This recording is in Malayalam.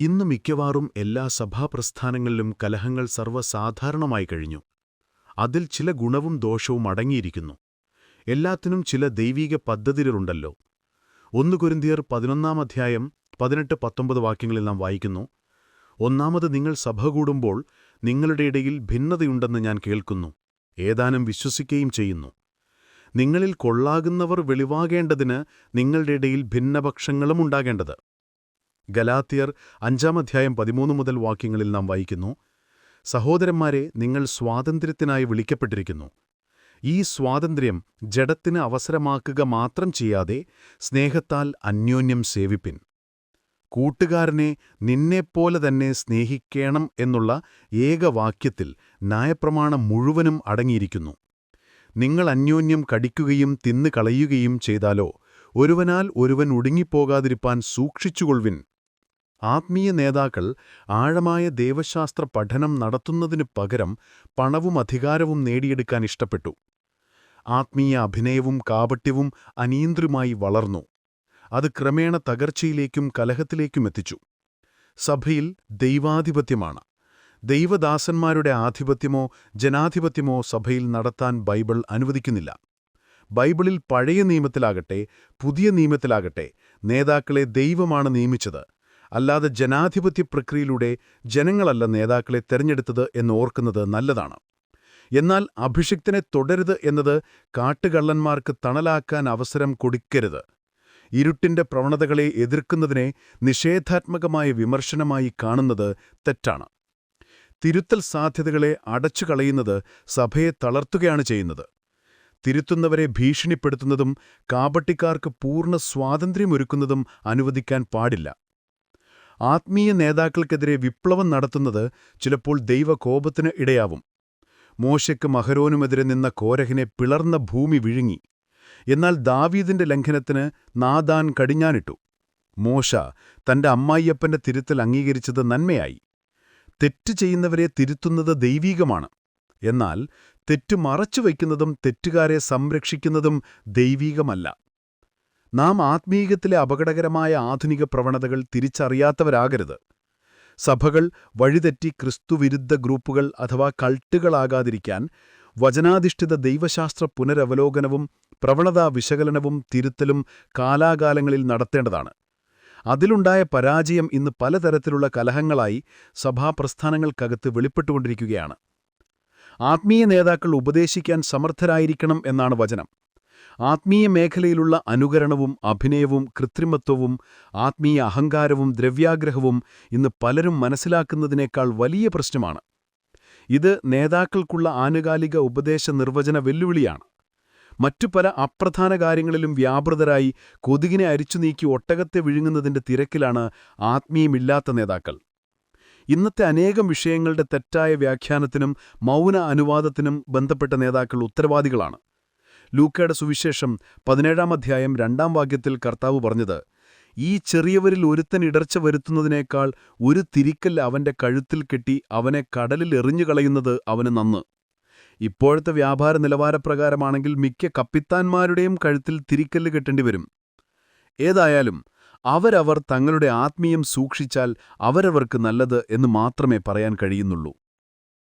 ഇന്ന് മിക്കവാറും എല്ലാ സഭാപ്രസ്ഥാനങ്ങളിലും കലഹങ്ങൾ സർവസാധാരണമായി കഴിഞ്ഞു. അതിൽ ചില ഗുണവും ദോഷവും അടങ്ങിയിരിക്കുന്നു. എല്ലാത്തിനും ചില ദൈവീക പദ്ധതികളുണ്ടല്ലോ. ഒന്ന് കുരുന്തിയർ പതിനൊന്നാം അധ്യായം പതിനെട്ട് പത്തൊമ്പത് വാക്യങ്ങളിൽ നാം വായിക്കുന്നു. ഒന്നാമത് നിങ്ങൾ സഭ കൂടുമ്പോൾ നിങ്ങളുടെ ഇടയിൽ ഭിന്നതയുണ്ടെന്ന് ഞാൻ കേൾക്കുന്നു. ഏതാനും വിശ്വസിക്കുകയും ചെയ്യുന്നു. നിങ്ങളിൽ കൊള്ളാകുന്നവർ വെളിവാകേണ്ടതിന് നിങ്ങളുടെ ഇടയിൽ ഭിന്നപക്ഷങ്ങളും ഉണ്ടാകേണ്ടത്. ഗലാത്തിയർ അഞ്ചാം അധ്യായം പതിമൂന്ന് മുതൽ വാക്യങ്ങളിൽ നാം വായിക്കുന്നു സഹോദരന്മാരെ നിങ്ങൾ സ്വാതന്ത്ര്യത്തിനായി വിളിക്കപ്പെട്ടിരിക്കുന്നു. ഈ സ്വാതന്ത്ര്യം ജഡത്തിന് അവസരമാക്കുക മാത്രം ചെയ്യാതെ സ്നേഹത്താൽ അന്യോന്യം സേവിപ്പിൻ. കൂട്ടുകാരനെ നിന്നെപ്പോലെ തന്നെ സ്നേഹിക്കണം എന്നുള്ള ഏകവാക്യത്തിൽ ന്യായപ്രമാണം മുഴുവനും അടങ്ങിയിരിക്കുന്നു. നിങ്ങൾ അന്യോന്യം കടിക്കുകയും തിന്നു കളയുകയും ചെയ്താലോ ഒരുവനാൽ ഒരുവൻ ഒടുങ്ങിപ്പോകാതിരിപ്പാൻ സൂക്ഷിച്ചുകൊള്ളുവിൻ. ആത്മീയ നേതാക്കൾ ആഴമായ ദേവശാസ്ത്ര പഠനം നടത്തുന്നതിനു പകരം പണവും അധികാരവും നേടിയെടുക്കാൻ ഇഷ്ടപ്പെട്ടു. ആത്മീയ അഭിനയവും കാപട്യവും അനിയന്ത്രുമായി വളർന്നു. അത് ക്രമേണ തകർച്ചയിലേക്കും കലഹത്തിലേക്കും എത്തിച്ചു. സഭയിൽ ദൈവാധിപത്യമാണ്. ദൈവദാസന്മാരുടെ ആധിപത്യമോ ജനാധിപത്യമോ സഭയിൽ നടത്താൻ ബൈബിൾ അനുവദിക്കുന്നില്ല. ബൈബിളിൽ പഴയ നിയമത്തിലാകട്ടെ പുതിയ നിയമത്തിലാകട്ടെ നേതാക്കളെ ദൈവമാണ് നിയമിച്ചത്. അല്ലാതെ ജനാധിപത്യ പ്രക്രിയയിലൂടെ ജനങ്ങളല്ല നേതാക്കളെ തെരഞ്ഞെടുത്തത് എന്ന് ഓർക്കുന്നത് നല്ലതാണ്. എന്നാൽ അഭിഷിക്തനെ തുടരുത് എന്നത് കാട്ടുകള്ളന്മാർക്ക് തണലാക്കാൻ അവസരം കൊടുക്കരുത്. ഇരുട്ടിന്റെ പ്രവണതകളെ എതിർക്കുന്നതിനെ നിഷേധാത്മകമായ വിമർശനമായി കാണുന്നത് തെറ്റാണ്. തിരുത്തൽ സാധ്യതകളെ അടച്ചു കളയുന്നത് സഭയെ തളർത്തുകയാണ് ചെയ്യുന്നത്. തിരുത്തുന്നവരെ ഭീഷണിപ്പെടുത്തുന്നതും കാപട്ടിക്കാർക്ക് പൂർണ സ്വാതന്ത്ര്യമൊരുക്കുന്നതും അനുവദിക്കാൻ പാടില്ല. ആത്മീയ നേതാക്കൾക്കെതിരെ വിപ്ലവം നടത്തുന്നത് ചിലപ്പോൾ ദൈവകോപത്തിന് ഇടയാവും. മോശയ്ക്ക് മഹരോനുമെതിരെ നിന്ന കോരഹിനെ പിളർന്ന ഭൂമി വിഴുങ്ങി. എന്നാൽ ദാവീദിന്റെ ലംഘനത്തിന് നാദാൻ കടിഞ്ഞാനിട്ടു മോശ തന്റെ അമ്മായിയപ്പന്റെ തിരുത്തൽ അംഗീകരിച്ചത് നന്മയായി. തെറ്റ് ചെയ്യുന്നവരെ തിരുത്തുന്നത് ദൈവീകമാണ്. എന്നാൽ തെറ്റു മറച്ചുവയ്ക്കുന്നതും തെറ്റുകാരെ സംരക്ഷിക്കുന്നതും ദൈവീകമല്ല. നാം ആത്മീകത്തിലെ അപകടകരമായ ആധുനിക പ്രവണതകൾ തിരിച്ചറിയാത്തവരാകരുത്. സഭകൾ വഴിതെറ്റി ക്രിസ്തുവിരുദ്ധ ഗ്രൂപ്പുകൾ അഥവാ കൾട്ടുകളാകാതിരിക്കാൻ വചനാധിഷ്ഠിത ദൈവശാസ്ത്ര പുനരവലോകനവും പ്രവണതാ വിശകലനവും തിരുത്തലും കാലാകാലങ്ങളിൽ നടത്തേണ്ടതാണ്. അതിലുണ്ടായ പരാജയം ഇന്ന് പലതരത്തിലുള്ള കലഹങ്ങളായി സഭാപ്രസ്ഥാനങ്ങൾക്കകത്ത് വെളിപ്പെട്ടുകൊണ്ടിരിക്കുകയാണ്. ആത്മീയ നേതാക്കൾ ഉപദേശിക്കാൻ സമർത്ഥരായിരിക്കണം എന്നാണ് വചനം. ആത്മീയ മേഖലയിലുള്ള അനുകരണവും അഭിനയവും കൃത്രിമത്വവും ആത്മീയ അഹങ്കാരവും ദ്രവ്യാഗ്രഹവും ഇന്ന് പലരും മനസ്സിലാക്കുന്നതിനേക്കാൾ വലിയ പ്രശ്നമാണ്. ഇത് നേതാക്കൾക്കുള്ള ആനുകാലിക ഉപദേശ നിർവചന വെല്ലുവിളിയാണ്. മറ്റു പല അപ്രധാന കാര്യങ്ങളിലും വ്യാപൃതരായി കൊതുകിനെ അരിച്ചു നീക്കി ഒട്ടകത്തെ വിഴുങ്ങുന്നതിന്റെ തിരക്കിലാണ് ആത്മീയമില്ലാത്ത നേതാക്കൾ. ഇന്നത്തെ അനേകം വിഷയങ്ങളുടെ തെറ്റായ വ്യാഖ്യാനത്തിനും മൗന അനുവാദത്തിനും ബന്ധപ്പെട്ട നേതാക്കൾ ഉത്തരവാദികളാണ്. ലൂക്കയുടെ സുവിശേഷം പതിനേഴാം അധ്യായം രണ്ടാം വാക്യത്തിൽ കർത്താവ് പറഞ്ഞത് ഈ ചെറിയവരിൽ ഒരുത്തൻ ഇടർച്ച വരുത്തുന്നതിനേക്കാൾ ഒരു തിരിക്കൽ അവന്റെ കഴുത്തിൽ കെട്ടി അവനെ കടലിൽ എറിഞ്ഞു കളയുന്നത് അവന് നന്ന്. ഇപ്പോഴത്തെ വ്യാപാര നിലവാരപ്രകാരമാണെങ്കിൽ മിക്ക കപ്പിത്താന്മാരുടെയും കഴുത്തിൽ തിരിക്കല്ല് കെട്ടേണ്ടി വരും ഏതായാലും അവരവർ തങ്ങളുടെ ആത്മീയം സൂക്ഷിച്ചാൽ അവരവർക്ക് നല്ലത് എന്ന് മാത്രമേ പറയാൻ കഴിയുന്നുള്ളൂ.